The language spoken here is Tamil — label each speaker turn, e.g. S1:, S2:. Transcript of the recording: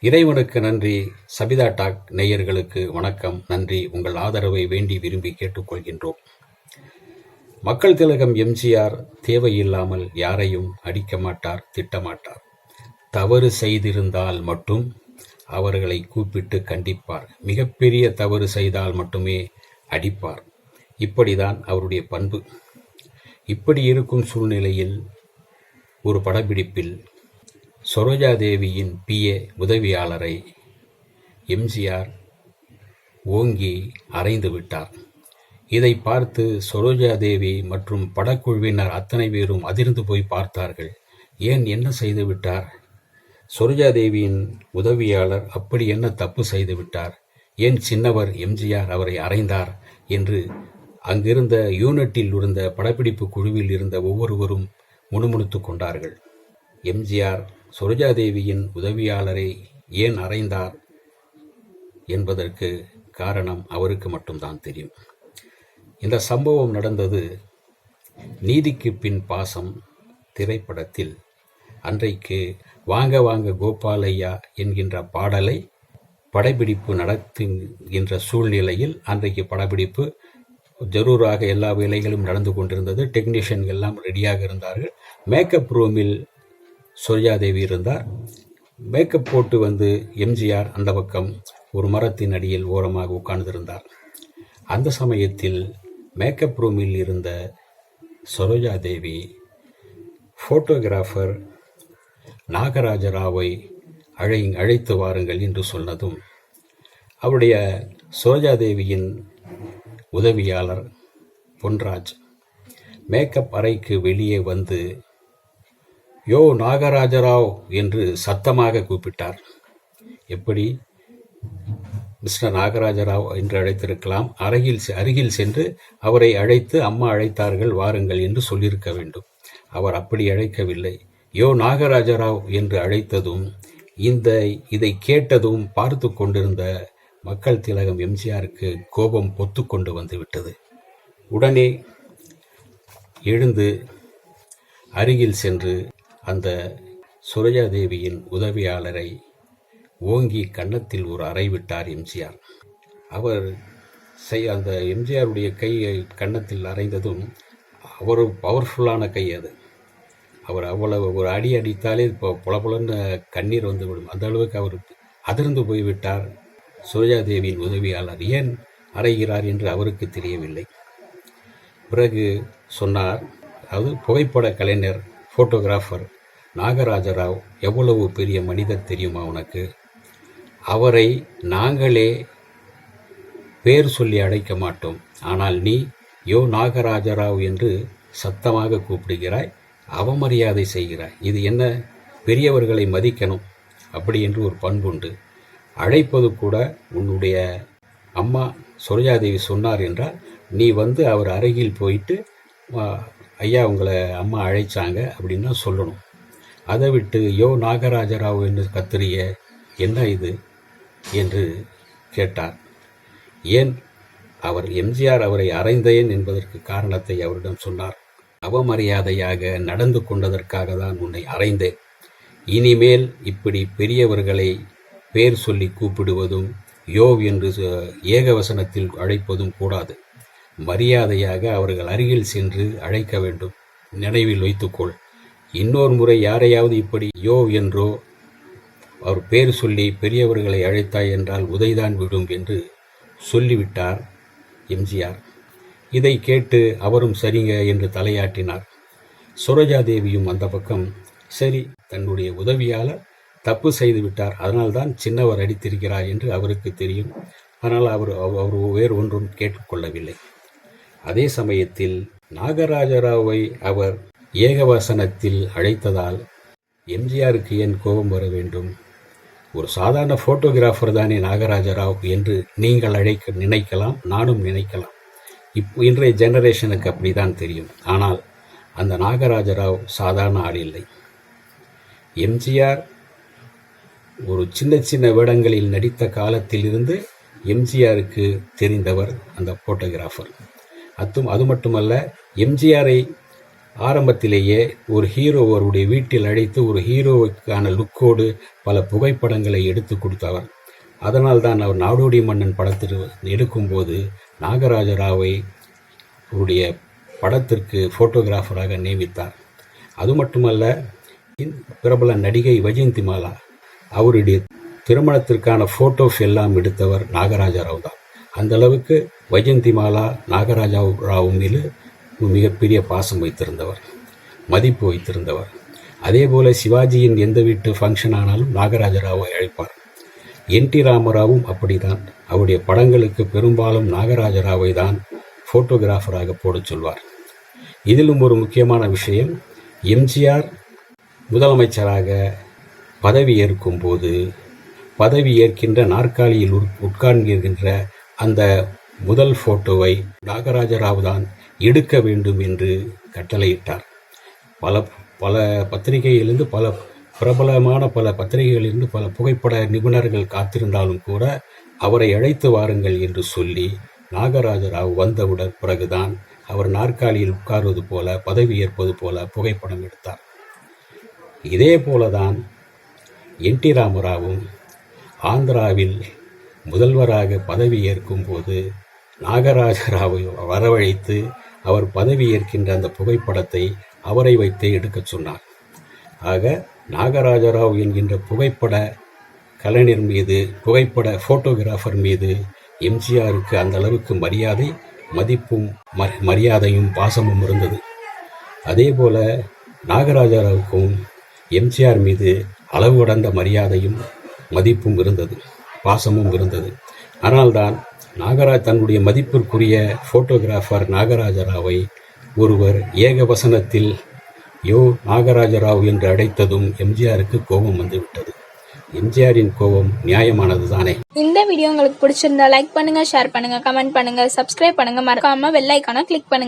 S1: இறைவனுக்கு நன்றி. சபிதா டாக் நேயர்களுக்கு வணக்கம். நன்றி. உங்கள் ஆதரவை வேண்டி விரும்பி கேட்டுக்கொள்கின்றோம். மக்கள் திலகம் எம்ஜிஆர் தேவையில்லாமல் யாரையும் அடிக்க மாட்டார் திட்டமாட்டார். தவறு செய்திருந்தால் மட்டும் அவர்களை கூப்பிட்டு கண்டிப்பார். மிகப்பெரிய தவறு செய்தால் மட்டுமே அடிப்பார். இப்படிதான் அவருடைய பண்பு. இப்படி இருக்கும் சூழ்நிலையில் ஒரு படப்பிடிப்பில் சரோஜா தேவியின் பிஏ உதவியாளரை எம்ஜிஆர் ஓங்கி அறைந்து விட்டார். இதை பார்த்து சரோஜா தேவி மற்றும் படக்குழுவினர் அத்தனை பேரும் அதிர்ந்து போய் பார்த்தார்கள். ஏன் என்ன செய்து விட்டார்? சரோஜா தேவியின் உதவியாளர் அப்படி என்ன தப்பு செய்து விட்டார்? ஏன் சின்னவர் எம்ஜிஆர் அவரை அறைந்தார் என்று அங்கிருந்த யூனிட்டில் இருந்த படப்பிடிப்பு குழுவில் இருந்த ஒவ்வொருவரும் முணுமுணுத்து கொண்டார்கள். எம்ஜிஆர் சுரஜாதேவியின் உதவியாளரை ஏன் அறைந்தார் என்பதற்கு காரணம் அவருக்கு மட்டும்தான் தெரியும். இந்த சம்பவம் நடந்தது நீதிக்கு பின் பாசம் திரைப்படத்தில். அன்றைக்கு வாங்க வாங்க கோபாலையா என்கின்ற பாடலை படப்பிடிப்பு நடத்துகின்ற சூழ்நிலையில் அன்றைக்கு படப்பிடிப்பு ஜரூராக எல்லா வேலைகளும் நடந்து கொண்டிருந்தது. டெக்னீஷியன் எல்லாம் ரெடியாக இருந்தார்கள். மேக்கப் ரூமில் சோஜாதேவி இருந்தார். மேக்கப் போட்டு வந்து எம்ஜிஆர் அந்த பக்கம் ஒரு மரத்தின் அடியில் ஓரமாக உட்கார்ந்திருந்தார். அந்த சமயத்தில் மேக்கப் ரூமில் இருந்த சரோஜா தேவி ஃபோட்டோகிராஃபர் நாகராஜராவை அழை அழைத்து வாருங்கள் என்று சொன்னதும் அவருடைய சரோஜாதேவியின் உதவியாளர் பொன்ராஜ் மேக்கப் அறைக்கு வெளியே வந்து யோ நாகராஜராவ் என்று சத்தமாக கூப்பிட்டார். எப்படி? மிஸ்டர் நாகராஜராவ் என்று அழைத்திருக்கலாம். அருகில் அருகில் சென்று அவரை அழைத்து அம்மா அழைத்தார்கள் வாருங்கள் என்று சொல்லியிருக்க வேண்டும். அவர் அப்படி அழைக்கவில்லை. யோ நாகராஜராவ் என்று அழைத்ததும் இந்த இதை கேட்டதும் பார்த்து கொண்டிருந்த மக்கள் திலகம் எம்ஜிஆருக்கு கோபம் பொத்து கொண்டு உடனே எழுந்து அருகில் சென்று அந்த சுரஜாதேவியின் உதவியாளரை ஓங்கி கன்னத்தில் ஒரு அறை விட்டார் எம்ஜிஆர். அவர் செய் அந்த எம்ஜிஆருடைய கையை கன்னத்தில் அறைந்ததும் அவர் பவர்ஃபுல்லான கை அது. அவர் அவ்வளவு ஒரு அடி அடித்தாலே இப்போ புலப்புலன்னு கண்ணீர் வந்து விடும் அந்த அளவுக்கு அவர் அதிர்ந்து போய்விட்டார் சுரஜாதேவியின் உதவியாளர். ஏன் அறைகிறார் என்று அவருக்கு தெரியவில்லை. பிறகு சொன்னார் அதாவது புகைப்பட கலைஞர் ஃபோட்டோகிராஃபர் நாகராஜராவ் எவ்வளவு பெரிய மனிதர் தெரியுமா உனக்கு? அவரை நாங்களே பேர் சொல்லி அழைக்க மாட்டோம். ஆனால் நீ யோ நாகராஜராவ் என்று சத்தமாக கூப்பிடுகிறாய் அவமரியாதை செய்கிறாய். இது என்ன? பெரியவர்களை மதிக்கணும். அப்படி என்று ஒரு பண்புண்டு. அழைப்பது கூட உன்னுடைய அம்மா சுரஜாதேவி சொன்னார் என்றால் நீ வந்து அவர் அருகில் போயிட்டு ஐயா உங்களை அம்மா அழைச்சாங்க அப்படின்னு சொல்லணும். அதை விட்டு யோ நாகராஜராவ் என்று கத்திரிய என்ன இது? என்று கேட்டார். ஏன்? அவர் எம்ஜிஆர் அவரை அறைந்தேன் என்பதற்கு காரணத்தை அவரிடம் சொன்னார். அவமரியாதையாக நடந்து கொண்டதற்காக தான் உன்னை அறைந்தேன். இனிமேல் இப்படி பெரியவர்களை பேர் சொல்லி கூப்பிடுவதும் யோவ் என்று ஏகவசனத்தில் அழைப்பதும் கூடாது. மரியாதையாக அவர்கள் அருகில் சென்று அழைக்க வேண்டும். நினைவில் வைத்துக்கொள். இன்னொரு முறை யாரையாவது இப்படி யோ என்றோ அவர் பேர் சொல்லி பெரியவர்களை அழைத்தாய் என்றால் உதைதான் விடும் என்று சொல்லிவிட்டார் எம்ஜிஆர். இதை கேட்டு அவரும் சரிங்க என்று தலையாட்டினார். சுரஜாதேவியும் அந்த பக்கம் சரி தன்னுடைய உதவியாளர் தப்பு செய்து விட்டார். அதனால்தான் சின்னவர் அடித்திருக்கிறார் என்று அவருக்கு தெரியும். ஆனால் அவர் அவர் வேறு ஒன்றும் கேட்டுக்கொள்ளவில்லை. அதே சமயத்தில் நாகராஜராவை அவர் ஏகவசனத்தில் அழைத்ததால் எம்ஜிஆருக்கு ஏன் கோபம் வர வேண்டும்? ஒரு சாதாரண ஃபோட்டோகிராஃபர் தானே நாகராஜராவ் என்று நீங்கள் அழைக்க நினைக்கலாம் நானும் நினைக்கலாம். இப்போ இன்றைய ஜெனரேஷனுக்கு அப்படிதான் தெரியும். ஆனால் அந்த நாகராஜராவ் சாதாரண ஆள் இல்லை. எம்ஜிஆர் ஒரு சின்ன சின்ன வேடங்களில் நடித்த காலத்திலிருந்து எம்ஜிஆருக்கு தெரிந்தவர் அந்த ஃபோட்டோகிராஃபர் அத்தும் அது மட்டுமல்ல எம்ஜிஆரை ஆரம்பத்திலேயே ஒரு ஹீரோ அவருடைய வீட்டில் அழைத்து ஒரு ஹீரோவுக்கான லுக்கோடு பல புகைப்படங்களை எடுத்து கொடுத்தவர் அதனால் தான் அவர் நாடோடி மன்னன் படத்தில் எடுக்கும்போது நாகராஜ ராவை அவருடைய படத்திற்கு ஃபோட்டோகிராஃபராக நியமித்தார். அது மட்டுமல்ல பிரபல நடிகை வைஜெயந்திமாலா அவருடைய திருமணத்திற்கான ஃபோட்டோஸ் எல்லாம் எடுத்தவர் நாகராஜ ராவ் தான் அந்த அளவுக்கு வைஜெயந்திமாலா நாகராஜா ராவ் மீது மிகப்பெரிய பாசம் வைத்திருந்தவர் மதிப்பு வைத்திருந்தவர். அதே போல சிவாஜியின் எந்த வீட்டு ஃபங்க்ஷன் ஆனாலும் நாகராஜ ராவை அழைப்பார். என் டி ராமராவும் அப்படிதான் அவருடைய படங்களுக்கு பெரும்பாலும் நாகராஜ ராவை தான் ஃபோட்டோகிராஃபராக போடச் சொல்வார். இதிலும் ஒரு முக்கியமான விஷயம் எம்ஜிஆர் முதலமைச்சராக பதவி ஏற்கும் போது பதவி ஏற்கின்ற நாற்காலியில் உட்- உட்கார்ந்திருக்கின்ற அந்த முதல் ஃபோட்டோவை நாகராஜ ராவ் தான் எடுக்க வேண்டும் என்று கட்டளையிட்டார். பல பல பத்திரிகையிலிருந்து பல பிரபலமான பல பத்திரிகைகளிலிருந்து பல புகைப்பட நிபுணர்கள் காத்திருந்தாலும் கூட அவரை அழைத்து வாருங்கள் என்று சொல்லி நாகராஜ ராவ் வந்தவுடன் பிறகுதான் அவர் நாற்காலியில் உட்காருவது போல பதவி ஏற்பது போல புகைப்படம் எடுத்தார். இதே போலதான் என் டி ராமராவும் ஆந்திராவில் முதல்வராக பதவி ஏற்கும் போது நாகராஜராவை வரவழைத்து அவர் பதவி ஏற்கின்ற அந்த புகைப்படத்தை அவரை வைத்தே எடுக்கச் சொன்னார். ஆக நாகராஜ ராவ் என்கின்ற புகைப்பட கலைஞர் மீது புகைப்பட ஃபோட்டோகிராஃபர் மீது எம்ஜிஆருக்கு அந்த அளவுக்கு மரியாதை மதிப்பும் ம- மரியாதையும் பாசமும் இருந்தது. அதே போல நாகராஜராவுக்கும் எம்ஜிஆர் மீது அளவு கடந்த மரியாதையும் மதிப்பும் இருந்தது பாசமும் இருந்தது. ஆனால்தான் நாகராஜ் தன்னுடைய மதிப்பிற்குரிய ஃபோட்டோகிராஃபர் நாகராஜராவை ஒருவர் ஏகவசனத்தில் யோ நாகராஜராவ் என்று அழைத்ததும் எம்ஜிஆருக்கு கோபம் வந்துவிட்டது. எம்ஜிஆரின் கோபம் நியாயமானது தானே
S2: இந்த வீடியோ உங்களுக்கு பிடிச்சிருந்தா லைக் பண்ணுங்க ஷேர் பண்ணுங்க கமெண்ட் பண்ணுங்க சப்ஸ்கிரைப் பண்ணுங்க. மறக்காம வெள்ளைக்கான கிளிக் பண்ணுங்க.